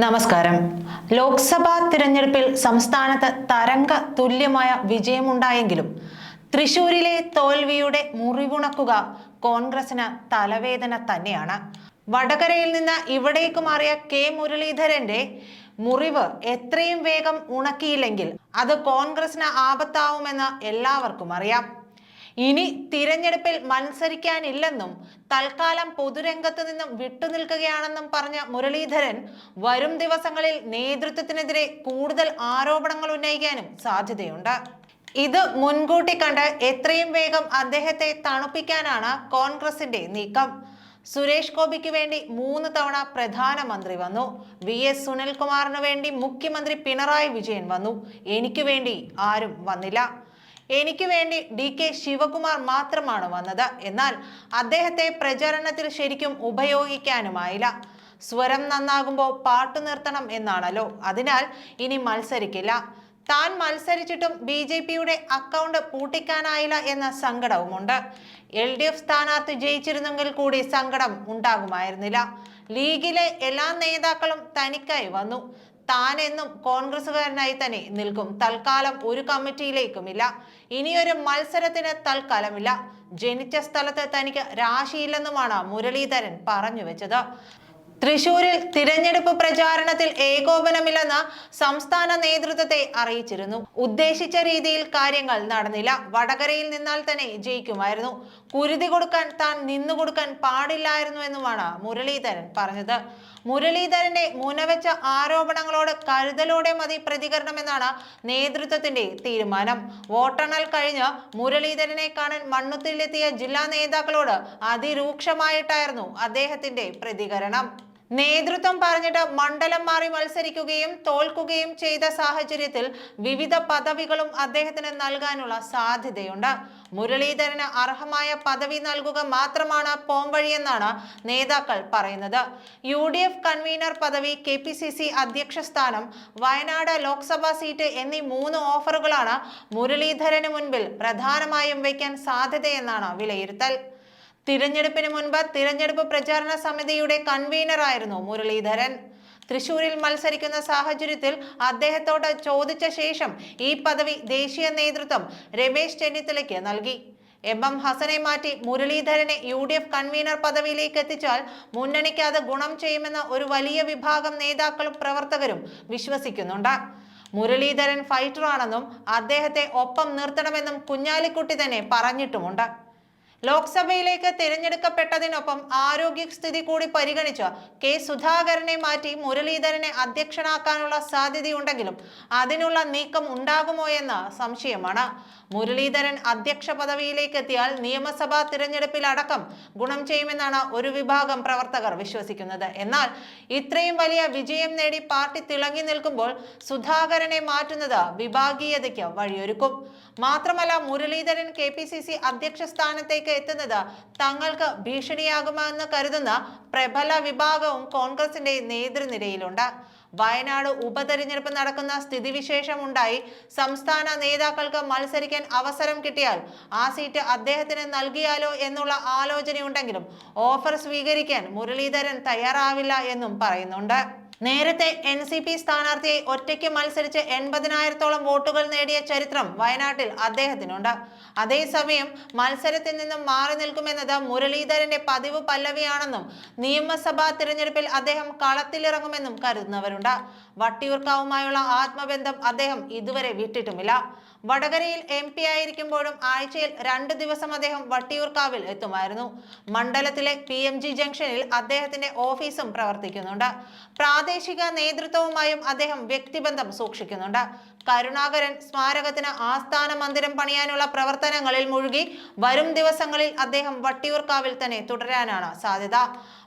നമസ്കാരം. ലോക്സഭാ തിരഞ്ഞെടുപ്പിൽ സംസ്ഥാനത്ത് തരംഗ തുല്യമായ വിജയമുണ്ടായെങ്കിലും തൃശൂരിലെ തോൽവിയുടെ മുറിവുണക്കുക കോൺഗ്രസിന് തലവേദന തന്നെയാണ്. വടകരയിൽ നിന്ന് ഇവിടേക്ക് മാറിയ കെ മുരളീധരന്റെ മുറിവ് എത്രയും വേഗം ഉണക്കിയില്ലെങ്കിൽ അത് കോൺഗ്രസിന് ആപത്താവുമെന്ന് എല്ലാവർക്കും അറിയാം. ഇനി തിരഞ്ഞെടുപ്പിൽ മത്സരിക്കാനില്ലെന്നും തൽക്കാലം പൊതുരംഗത്ത് നിന്നും വിട്ടുനിൽക്കുകയാണെന്നും പറഞ്ഞ മുരളീധരൻ വരും ദിവസങ്ങളിൽ നേതൃത്വത്തിനെതിരെ കൂടുതൽ ആരോപണങ്ങൾ ഉന്നയിക്കാനും സാധ്യതയുണ്ട്. ഇത് മുൻകൂട്ടി കണ്ട് എത്രയും വേഗം അദ്ദേഹത്തെ തണുപ്പിക്കാനാണ് കോൺഗ്രസിന്റെ നീക്കം. സുരേഷ് ഗോപിക്ക് വേണ്ടി മൂന്ന് തവണ പ്രധാനമന്ത്രി വന്നു. വി എസ് സുനിൽകുമാറിന് വേണ്ടി മുഖ്യമന്ത്രി പിണറായി വിജയൻ വന്നു. എനിക്ക് വേണ്ടി ആരും വന്നില്ല. എനിക്ക് വേണ്ടി ഡി കെ ശിവകുമാർ മാത്രമാണ് വന്നത്. എന്നാൽ അദ്ദേഹത്തെ പ്രചരണത്തിൽ ശരിക്കും ഉപയോഗിക്കാനുമായില്ല. സ്വരം നന്നാകുമ്പോൾ പാട്ട് നിർത്തണം എന്നാണല്ലോ. അതിനാൽ ഇനി മത്സരിക്കില്ല. താൻ മത്സരിച്ചിട്ടും ബി ജെ പിയുടെ അക്കൗണ്ട് പൂട്ടിക്കാനായില്ല എന്ന സങ്കടവുമുണ്ട്. എൽ ഡി എഫ് സ്ഥാനാർത്ഥി ജയിച്ചിരുന്നെങ്കിൽ കൂടി സങ്കടം ഉണ്ടാകുമായിരുന്നില്ല. ലീഗിലെ എല്ലാ നേതാക്കളും തനിക്കായി വന്നു. താൻ എന്നും കോൺഗ്രസുകാരനായി തന്നെ നിൽക്കും. തൽക്കാലം ഒരു കമ്മിറ്റിയിലേക്കുമില്ല. ഇനിയൊരു മത്സരത്തിന് തൽക്കാലമില്ല. ജനിച്ച സ്ഥലത്ത് തനിക്ക് രാശിയില്ലെന്നുമാണ് മുരളീധരൻ പറഞ്ഞു വെച്ചത്. തൃശൂരിൽ തിരഞ്ഞെടുപ്പ് പ്രചാരണത്തിൽ ഏകോപനമില്ലെന്ന് സംസ്ഥാന നേതൃത്വത്തെ അറിയിച്ചിരുന്നു. ഉദ്ദേശിച്ച രീതിയിൽ കാര്യങ്ങൾ നടന്നില്ല. വടകരയിൽ നിന്നാൽ തന്നെ ജയിക്കുമായിരുന്നു. കുരുതി കൊടുക്കാൻ താൻ നിന്നുകൊടുക്കാൻ പാടില്ലായിരുന്നു എന്നുമാണ് മുരളീധരൻ പറഞ്ഞത്. മുരളീധരന്റെ മുനവെച്ച ആരോപണങ്ങളോട് കരുതലോടെ മതി പ്രതികരണമെന്നാണ് നേതൃത്വത്തിന്റെ തീരുമാനം. വോട്ടെണ്ണൽ കഴിഞ്ഞ് മുരളീധരനെ കാണാൻ മണ്ണുത്തിലെത്തിയ ജില്ലാ നേതാക്കളോട് അതിരൂക്ഷമായിട്ടായിരുന്നു അദ്ദേഹത്തിന്റെ പ്രതികരണം. നേതൃത്വം പറഞ്ഞിട്ട് മണ്ഡലം മാറി മത്സരിക്കുകയും തോൽക്കുകയും ചെയ്ത സാഹചര്യത്തിൽ വിവിധ പദവികളും അദ്ദേഹത്തിന് നൽകാനുള്ള സാധ്യതയുണ്ട്. മുരളീധരന് അർഹമായ പദവി നൽകുക മാത്രമാണ് പോംവഴിയെന്നാണ് നേതാക്കൾ പറയുന്നത്. യു ഡി എഫ് കൺവീനർ പദവി കെ പി സി സി അധ്യക്ഷ സ്ഥാനം വയനാട് ലോക്സഭാ സീറ്റ് എന്നീ മൂന്ന് ഓഫറുകളാണ് മുരളീധരന് മുൻപിൽ പ്രധാനമായും വയ്ക്കാൻ സാധ്യതയെന്നാണ് വിലയിരുത്തൽ. തിരഞ്ഞെടുപ്പിന് മുൻപ് തിരഞ്ഞെടുപ്പ് പ്രചാരണ സമിതിയുടെ കൺവീനറായിരുന്നു മുരളീധരൻ. തൃശൂരിൽ മത്സരിക്കുന്ന സാഹചര്യത്തിൽ അദ്ദേഹത്തോട് ചോദിച്ച ശേഷം ഈ പദവി ദേശീയ നേതൃത്വം രമേശ് ചെന്നിത്തലയ്ക്ക് നൽകി. എം. എം. ഹസനെ മാറ്റി മുരളീധരനെ യു ഡി എഫ് കൺവീനർ പദവിയിലേക്ക് എത്തിച്ചാൽ മുന്നണിക്ക് അത് ഗുണം ചെയ്യുമെന്ന ഒരു വലിയ വിഭാഗം നേതാക്കളും പ്രവർത്തകരും വിശ്വസിക്കുന്നുണ്ട്. മുരളീധരൻ ഫൈറ്ററാണെന്നും അദ്ദേഹത്തെ ഒപ്പം നിർത്തണമെന്നും കുഞ്ഞാലിക്കുട്ടി തന്നെ പറഞ്ഞിട്ടുമുണ്ട്. ലോക്സഭയിലേക്ക് തിരഞ്ഞെടുക്കപ്പെട്ടതിനൊപ്പം ആരോഗ്യസ്ഥിതി കൂടി പരിഗണിച്ച് കെ സുധാകരനെ മാറ്റി മുരളീധരനെ അധ്യക്ഷനാക്കാനുള്ള സാധ്യതയുണ്ടെങ്കിലും അതിനുള്ള നീക്കം ഉണ്ടാകുമോ എന്ന സംശയമാണ്. മുരളീധരൻ അധ്യക്ഷ പദവിയിലേക്ക് എത്തിയാൽ നിയമസഭാ തിരഞ്ഞെടുപ്പിൽ അടക്കം ഗുണം ചെയ്യുമെന്നാണ് ഒരു വിഭാഗം പ്രവർത്തകർ വിശ്വസിക്കുന്നത്. എന്നാൽ ഇത്രയും വലിയ വിജയം നേടി പാർട്ടി തിളങ്ങി നിൽക്കുമ്പോൾ സുധാകരനെ മാറ്റുന്നത് വിഭാഗീയതയ്ക്ക് വഴിയൊരുക്കും. മാത്രമല്ല Muraleedharan K P C C അധ്യക്ഷ സ്ഥാനത്തേക്ക് എത്തുന്നത് തങ്ങൾക്ക് ഭീഷണിയാകുമെന്ന് കരുതുന്ന പ്രബല വിഭാഗവും കോൺഗ്രസിന്റെ നേതൃനിരയിലുണ്ട്. വയനാട് ഉപതെരഞ്ഞെടുപ്പ് നടക്കുന്ന സ്ഥിതിവിശേഷം ഉണ്ടായി സംസ്ഥാന നേതാക്കൾക്ക് മത്സരിക്കാൻ അവസരം കിട്ടിയാൽ ആ സീറ്റ് അദ്ദേഹത്തിന് നൽകിയാലോ എന്നുള്ള ആലോചനയുണ്ടെങ്കിലും ഓഫർ സ്വീകരിക്കാൻ മുരളീധരൻ തയ്യാറാവില്ല എന്നും പറയുന്നുണ്ട്. നേരത്തെ എൻ സി പി സ്ഥാനാർത്ഥിയെ ഒറ്റയ്ക്ക് മത്സരിച്ച് എൺപതിനായിരത്തോളം വോട്ടുകൾ നേടിയ ചരിത്രം വയനാട്ടിൽ അദ്ദേഹത്തിനുണ്ട്. അതേസമയം മത്സരത്തിൽ നിന്നും മാറി നിൽക്കുമെന്നത് മുരളീധരന്റെ പതിവ് പല്ലവിയാണെന്നും നിയമസഭാ തിരഞ്ഞെടുപ്പിൽ അദ്ദേഹം കളത്തിലിറങ്ങുമെന്നും കരുതുന്നവരുണ്ട്. വട്ടിയൂർക്കാവുമായുള്ള ആത്മബന്ധം അദ്ദേഹം ഇതുവരെ വിട്ടിട്ടുമില്ല. വടകരയിൽ എം പി ആയിരിക്കുമ്പോഴും ആഴ്ചയിൽ രണ്ട് ദിവസം അദ്ദേഹം വട്ടിയൂർക്കാവിൽ എത്തുമായിരുന്നു. മണ്ഡലത്തിലെ പി എം ജി ജംഗ്ഷനിൽ അദ്ദേഹത്തിന്റെ ഓഫീസും പ്രവർത്തിക്കുന്നുണ്ട്. പ്രാദേശിക നേതൃത്വവുമായും അദ്ദേഹം വ്യക്തിബന്ധം സൂക്ഷിക്കുന്നുണ്ട്. കരുണാകരൻ സ്മാരകത്തിന് ആസ്ഥാന മന്ദിരം പണിയാനുള്ള പ്രവർത്തനങ്ങളിൽ മുഴുകി വരും ദിവസങ്ങളിൽ അദ്ദേഹം വട്ടിയൂർക്കാവിൽ തന്നെ തുടരാനാണ് സാധ്യത.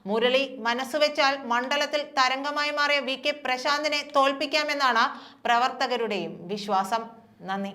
മുരളി മനസ്സുവെച്ചാൽ മണ്ഡലത്തിൽ തരംഗമായി മാറിയ വി കെ പ്രശാന്തിനെ തോൽപ്പിക്കാമെന്നാണ് പ്രവർത്തകരുടെയും വിശ്വാസം. നന്ദി